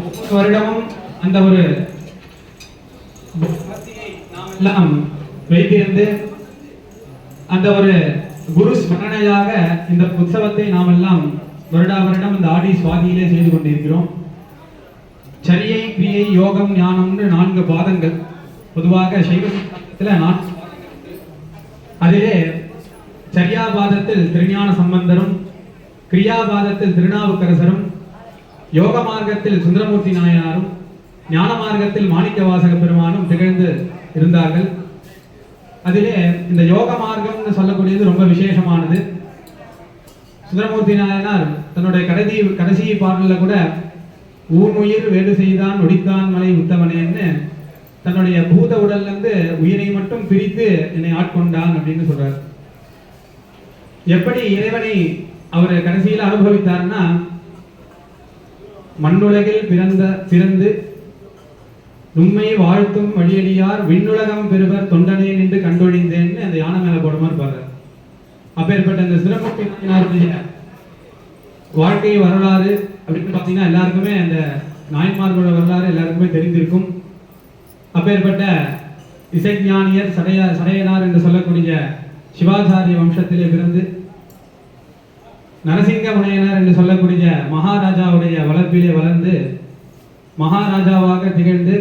ஒவ்வொரு வருடமும் அந்த ஒரு நாம் எல்லாம் வைத்திருந்து அந்த ஒரு குரு ஸ்மரணையாக இந்த உற்சவத்தை நாம் எல்லாம் வருடா வருடம் இந்த ஆடி சுவாதியிலே செய்து கொண்டிருக்கிறோம். சரியை கிரியை யோகம் ஞானம்னு நான்கு பாதங்கள். பொதுவாக சைவ சித்தாந்தத்தில் நான்கு அதிலே சரியாபாதத்தில் திருஞான சம்பந்தரும் கிரியாபாதத்தில் திருநாவுக்கரசரும் யோக மார்க்கத்தில் சுந்தரமூர்த்தி நாயனாரும் ஞான மார்க்கத்தில் மாணிக்க வாசக பெருமானும் திகழ்ந்து இருந்தார்கள். அதிலே இந்த யோக மார்க்கம்னு சொல்லக்கூடியது ரொம்ப விசேஷமானது. சுந்தரமூர்த்தி நாயனார் தன்னுடைய கடைசி கடைசி பாடலில் கூட ஊனுயிர் வேடு செய்தான் ஒடித்தான் மலை உத்தவனேன்னு தன்னுடைய பூத உடல்ல இருந்து உயிரை மட்டும் பிரித்து என்னை ஆட்கொண்டான் அப்படின்னு சொல்றார். எப்படி இறைவனை அவர் கடைசியில் அனுபவித்தார்னா மண்ணுலகில் பிறந்த பிறந்து உண்மை வாழ்த்தும் வழியடியார் விண்ணுலகம் பெறுவர் தொண்டனே நின்று கண்டொழிந்தேன்னு அந்த யானை மேல போடமா இருப்பாரு பாரு அப்பேற்பட்ட இந்த சிறப்பு நாயனாருடைய வாழ்க்கை வரலாறு அப்படின்னு பார்த்தீங்கன்னா எல்லாருக்குமே அந்த நாயன்மார்களோட வரலாறு எல்லாருக்குமே தெரிந்திருக்கும். அப்பேற்பட்ட இசைஞானியர் சடைய சடையனார் என்று சொல்லக்கூடிய சிவாச்சாரிய வம்சத்திலே பிறந்து நரசிங்க முனையனர் என்று சொல்லக்கூடிய மகாராஜாவுடைய வளர்ப்பிலே வளர்ந்து மகாராஜாவாக திகழ்ந்து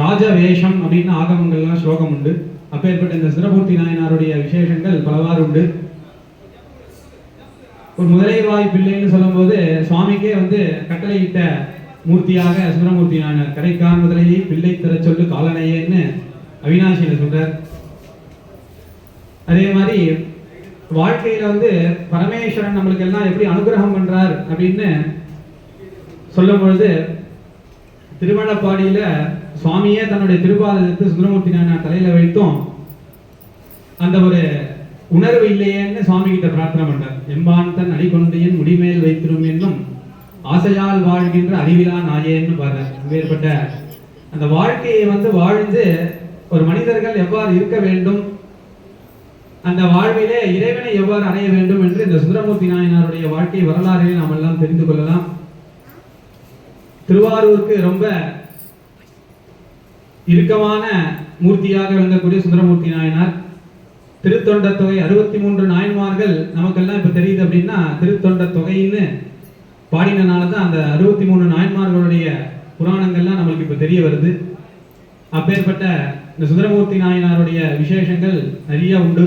ராஜவேஷம் அப்படின்னு ஆகமங்கள்லாம் ஸ்லோகம் உண்டு. அப்பேற்பட்ட இந்த சிரபூர்த்தி நாயனாருடைய விசேஷங்கள் பலவாறு உண்டு. ஒரு முதலைவாய் பிள்ளைன்னு சொல்லும்போது சுவாமிக்கே வந்து கட்டளையிட்ட மூர்த்தியாக சுந்தரமூர்த்தி நாயனார் கடைக்கான் முதலையை பிள்ளை தர சொல்லு காலனையேன்னு அவினாசியில் சொல்றார். அதே மாதிரி வாழ்க்கையில வந்து பரமேஸ்வரன் நம்மளுக்கு எல்லாம் எப்படி அனுகிரகம் பண்றார் அப்படின்னு சொல்லும் பொழுது திருமணப்பாடியில சுவாமியே தன்னுடைய திருப்பாதத்தை சுந்தரமூர்த்தி நான் தலையில வைத்தும் அந்த ஒரு உணர்வு இல்லையேன்னு சுவாமி கிட்ட பிரார்த்தனை பண்றார். எம்பான் தன் அடிகொண்டையன் முடிமேல் வைத்திரும் என்னும் ஆசையால் வாழ்கின்ற அறிவிலா நாயேன்னு பாரு வேறுபட்ட அந்த வாழ்க்கையை வந்து வாழ்ந்து ஒரு மனிதர்கள் எவ்வாறு இருக்க வேண்டும் அந்த வாழ்விலே இறைவனை எவ்வாறு அடைய வேண்டும் என்று இந்த சுந்தரமூர்த்தி நாயனாருடைய வாழ்க்கை வரலாறிலே நாம் எல்லாம் தெரிந்து கொள்ளலாம். திருவாரூருக்கு ரொம்ப இறுக்கமான மூர்த்தியாக விளங்கக்கூடிய சுந்தரமூர்த்தி நாயனார் திருத்தொண்ட தொகை அறுபத்தி மூன்று நாயன்மார்கள் நமக்கெல்லாம் இப்ப தெரியுது அப்படின்னா திருத்தொண்ட தொகைன்னு பாடினனால தான் அந்த அறுபத்தி மூணு நாயன்மார்களுடைய புராணங்கள்லாம் நம்மளுக்கு இப்ப தெரிய வருது. அப்பேற்பட்ட இந்த சுந்தரமூர்த்தி நாயனாருடைய விசேஷங்கள் நிறைய உண்டு.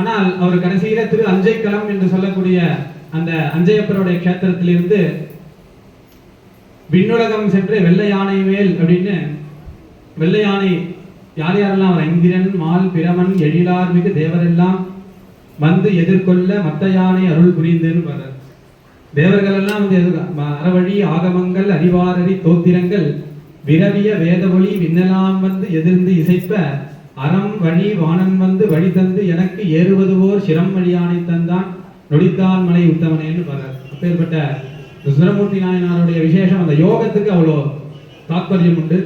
ஆனால் அவர் கடைசியில திரு அஞ்சைக்களம் என்று சொல்லக்கூடிய அந்த அஞ்சையப்பருடைய க்ஷேத்திரத்திலிருந்து விண்ணுலகம் சென்று வெள்ளை யானை மேல் அப்படின்னு வெள்ளை யானை யார் யாரெல்லாம் அவர் இந்திரன் மால் பிரமன் எழிலார் மிகு தேவரெல்லாம் வந்து எதிர்கொள்ள மத்த யானை அருள் புரிந்துன்னு பாரு தேவர்கள் எல்லாம் வந்து எதிர் அறவழி ஆகமங்கள் அறிவாரறி தோத்திரங்கள் விரவிய வேதவொளி விண்ணலாம் வந்து எதிர்ந்து இசைப்ப அறம் வழி வானன் வந்து வழி தந்து எனக்கு ஏறுவது போர் சிரம் வழியானை தந்தான். நொடித்தான் மலை உத்தவனேன்னு பாரு அப்பேற்பட்ட இந்த சுந்தரமூர்த்தி நாயனாருடைய விசேஷம் அந்த யோகத்துக்கு அவ்வளோ தாத்பரியம் உண்டு.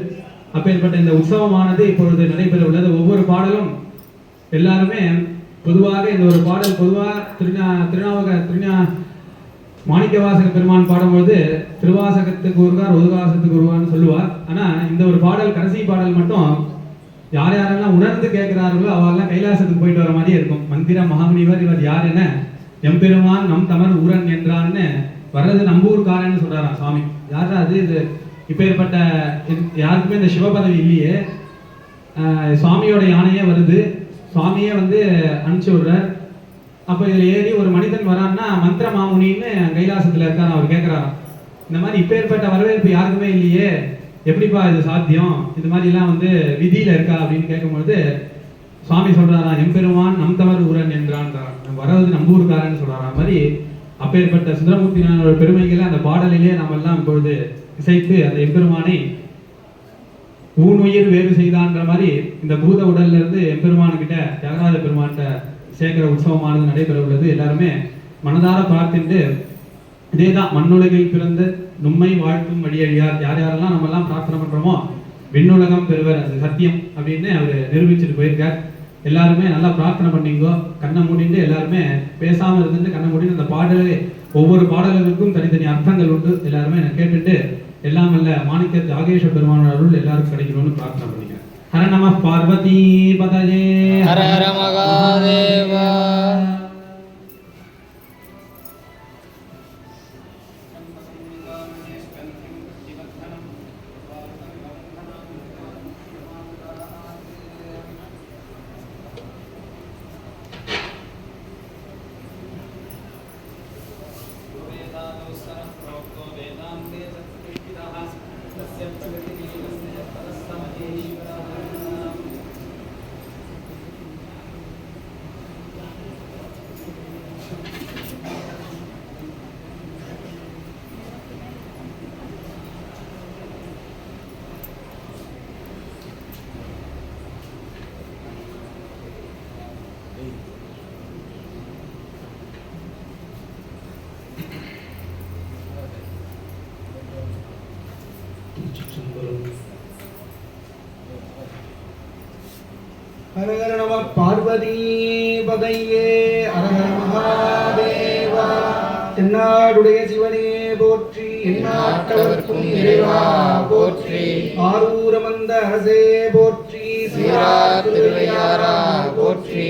அப்பேற்பட்ட இந்த உற்சவமானது இப்பொழுது நடைபெற உள்ளது. ஒவ்வொரு பாடலும் எல்லாருமே பொதுவாக இந்த ஒரு பாடல் பொதுவாக திருநா திருநாவக திருநா மாணிக்கவாசக பெருமான் பாடும்போது திருவாசகத்துக்கு ஒருவார் ஒதுவாசகத்துக்கு ஒருவார்னு சொல்லுவார். ஆனால் இந்த ஒரு பாடல் கடைசி பாடல் மட்டும் யார் யாரெல்லாம் உணர்ந்து கேட்கிறார்களோ அவெல்லாம் கைலாசத்துக்கு போயிட்டு வர மாதிரியே இருக்கும். மந்திர மகாமுனிவர் இவர் யார் என்ன? எம்பெருமான் நம் தமர் ஊரன் என்றான்னு வர்றது நம்பூர்காரன்னு சொல்றாராம் சுவாமி. யாரா அது? இது இப்பேற்பட்ட யாருக்குமே இந்த சிவபதவி இல்லையே. சுவாமியோட யானையே வருது. சுவாமியே வந்து அனுப்பிச்சி விடுறார். அப்போ இதில் ஏறி ஒரு மனிதன் வரான்னா மந்திர மாமுனின்னு கைலாசத்தில் இருக்கார் அவர் கேட்குறாராம் இந்த மாதிரி இப்பேற்பட்ட வரவேற்பு யாருக்குமே இல்லையே. எப்படிப்பா இது சாத்தியம்? இது மாதிரி எல்லாம் வந்து விதியில இருக்கா அப்படின்னு கேட்கும்பொழுது சுவாமி சொல்றாராம் எம்பெருமான் நம் தவறு ஊரன் என்றான்றான். வரது நம்ம சொல்றாராம் அது மாதிரி அப்பேற்பட்ட சுந்தரமூர்த்தி நாயனோட பெருமைகளை அந்த பாடலிலே நம்ம எல்லாம் இப்பொழுது இசைத்து அந்த எம்பெருமானை ஊனுயிர் வேறு செய்தான்ற மாதிரி இந்த பூத உடல்ல இருந்து எம்பெருமானுக்கிட்ட தியாகராஜ பெருமான்கிட்ட சேர்க்கிற உற்சவமானது நடைபெற உள்ளது எல்லாருமே மனதார பார்த்துட்டு இதேதான் மண்ணுலகில் பிறந்து நும்மை வாழ்த்தும் வழியழியார் யார் யாரெல்லாம் நம்ம எல்லாம் பிரார்த்தனை பண்றோமோ விண்ணுலகம் பெறுவர் அது சத்தியம் அப்படின்னு அவர் நிரூபிச்சுட்டு போயிருக்கார். எல்லாருமே நல்லா பிரார்த்தனை பண்ணிங்கோ கண்ணை மூடிட்டு எல்லாருமே பேசாமல் இருந்துட்டு கண்ணை மூடிட்டு அந்த பாடலே ஒவ்வொரு பாடல்களுக்கும் தனித்தனி அர்த்தங்கள் உண்டு. எல்லாருமே நான் கேட்டுட்டு எல்லாம் அல்ல மாணிக்க ஜாகேஷ பெருமானோட அருள் எல்லாருக்கும் கிடைக்கணும்னு பிரார்த்தனை பண்ணிக்கிறேன் ஹர நம பார்வதி பதஜே. ஹர ஹர மகாதேவா. ஹரஹர நம பார்வதி பதையே ஹரஹர மகாதேவா தென்னாடுடைய சிவனே போற்றி. எந்நாட்டவர்க்கும் இறைவா போற்றி. ஆரூரமந்த அரசே போற்றி. சீரார் திருவையாரா போற்றி.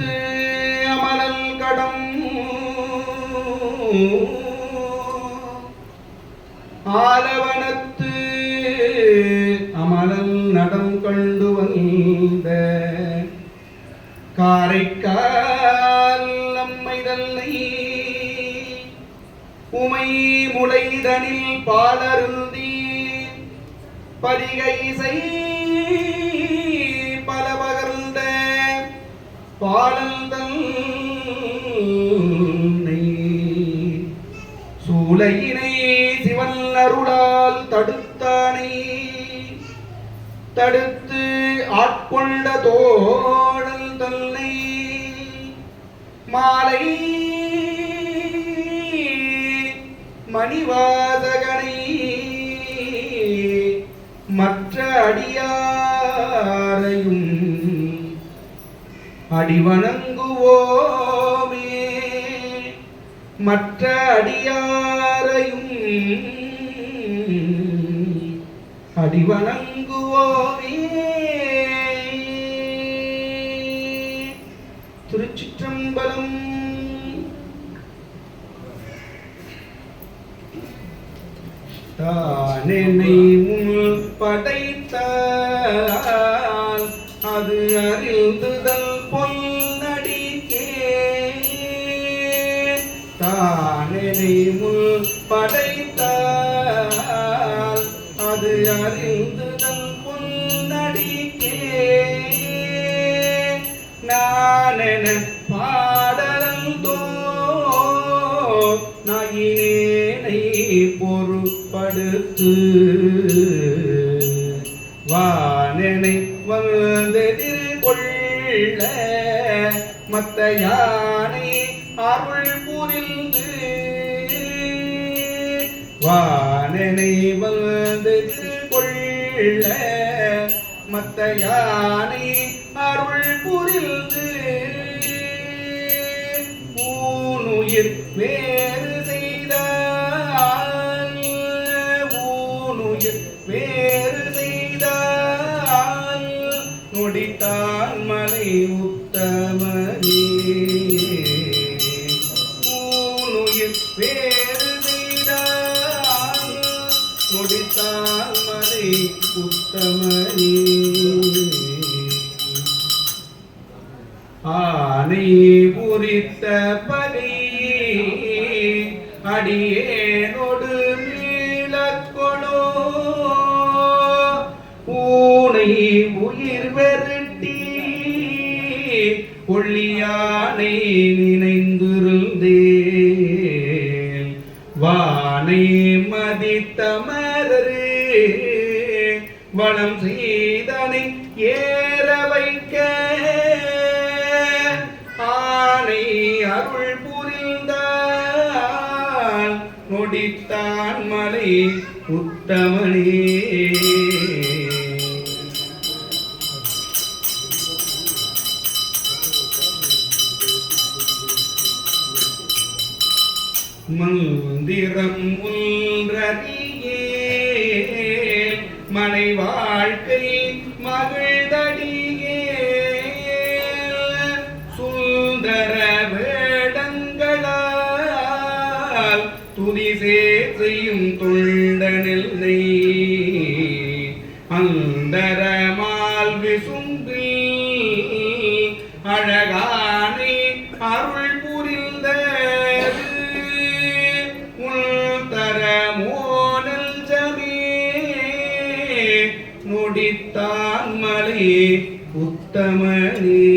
ஆலவனத்து அமலல் கடம். ஆலவனத்து அமலல் நடம் கண்டு வந்த காரைக்கால் அம்மைதல்லை உமை முளைதனில் பாலருந்தி பரிகை செய் பாலந்தன் சூளையினை சிவன் அருளால் தடுத்தானை. தடுத்து ஆட்கொண்ட தோழல் தன்னை மாலை மணிவாதகனை மற்ற அடியாரையும் அடிவணங்குவோமே. மற்ற அடியாரையும் அடிவணங்குவோமே. திருச்சிற்றம்பலம். தானென்னை முன் படைத்தால் அது அறிந்து பொறுப்படுத்து வானனை வந்தெதிர்கொள்ள மத்த யானை அருள் புரிந்து வானனை வந்தெதிர்கொள்ள மத்த யானை அருள் புரிந்து நொடித்தான் மலை உத்தமனே. பூனுயிர் வேறு செய்தால் நொடித்தான் மலை உத்தமனே. ஆனை புரித்த புகுந்தேன் வானை மதித்தமரே வனம் செய்தனை ஏற வைக்க. ஆனை அருள் புரிந்தால் நொடித்தான் மலை உத்தமனே. மலை வாழ்க்கை மகள்.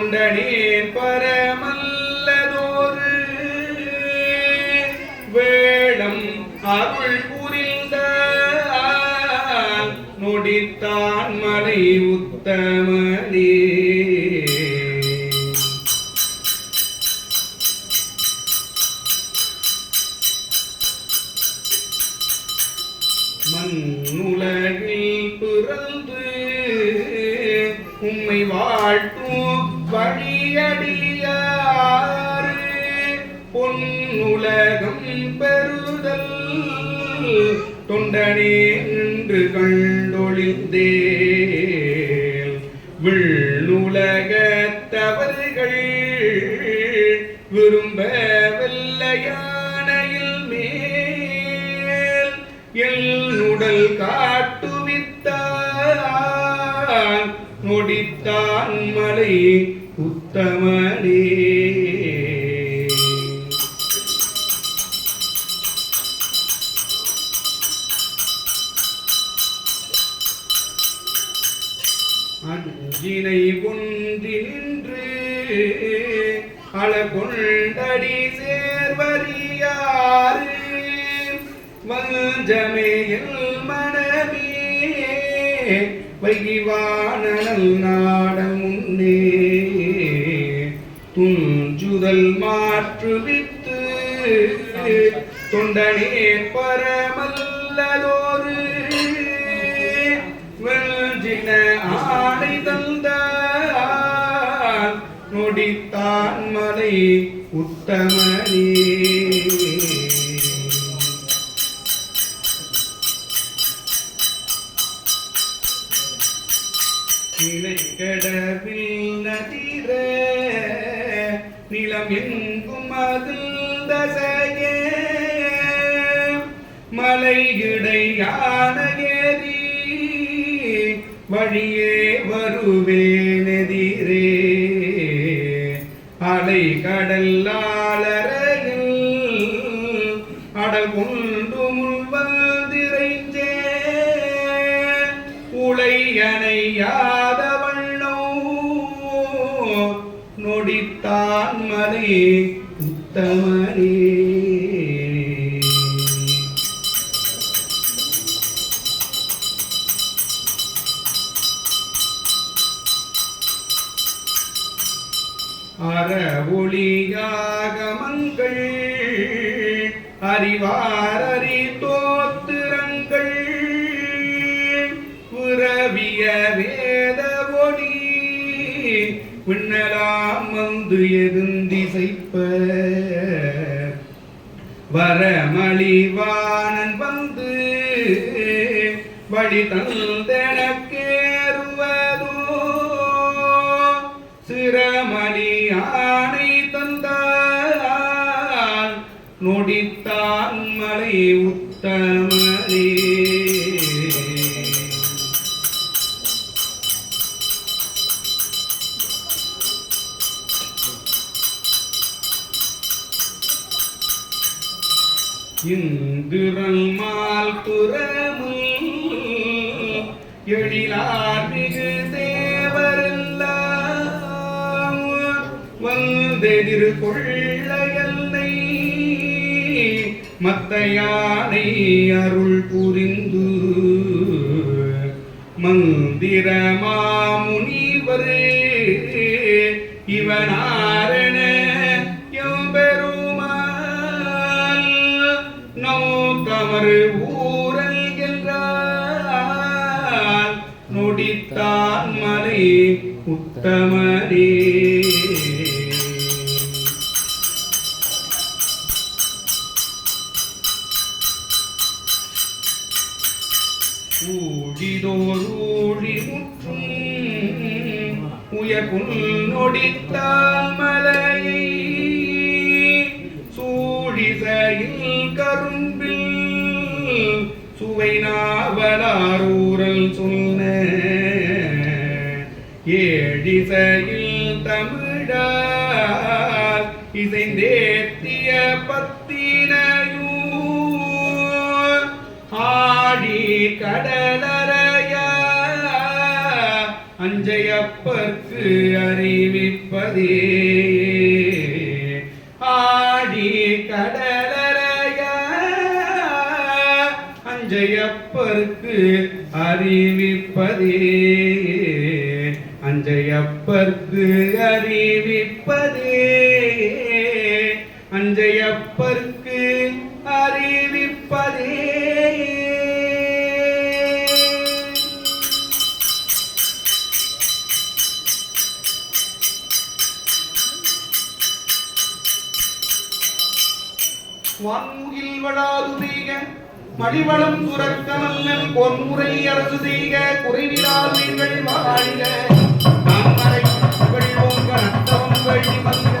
தொண்டனே பரமல்லதோரு. வேளம் அருள் புரிந்த நொடித்தான் மலை உத்தம தொண்டனே என்று கண்டொழிந்தே விழ் அஞ்சினை ஒன்றி நின்று அளகொண்டடி சேர்வரியாறு மஞ்சமேயில் மனமே வைகிவானல் நாடமுன்னே துஞ்சுதல் மாற்றுவித்து தொண்டனே பரமல்லதோ. ஆடை தந்த நொடித்தான் மலை உத்தமனே. கடவில் நதிர நிலம் எங்கும் அதில் மலை இடையான ஏறி வழியே வருவேனெதிரே அலை கடல்லாளரையில் அடல் கொண்டு முன்வந்திரைஞ்சே உளையணையாத வண்ணோ நொடித்தான் மலை உத்தமரே அறிவாரறி தோத்திரங்கள் உறவிய வேத ஒளி விண்ணலாம் வந்து எதுந்திசைப்ப வரமளிவானன் வந்து வழி தந்தனக்கேறுவதோ உத்தமனே இந்துரல் மால் புறமும் எழிலார் மிகு தேவரெல்லாம் வந்தெதிர் கொள்ளை மத்தையானை அருள் புரிந்து மந்திர மாமுனிவரே இவனாரண எம்பெருமான் நோக்கமர் ஊரல் என்றார் நொடித்தான் மலை உத்தமரே தமிழால் இசைந்தேத்திய பத்தினையூர் ஆடி கடலறைய அஞ்சையப்பற்கு அறிவிப்பதே. ஆடி கடலறைய அஞ்சையப்பர்க்கு அறிவிப்பதே. அஞ்சையப்பற்கு வான்முகில் வடாது செய்க. மடிவளம் துறக்கமல் பொன்முறை அரசு செய்க. குறைவிலாதீர்கள் வாழ்க நம்மரை வழி உங்கள் அத்தவம் வழி வந்த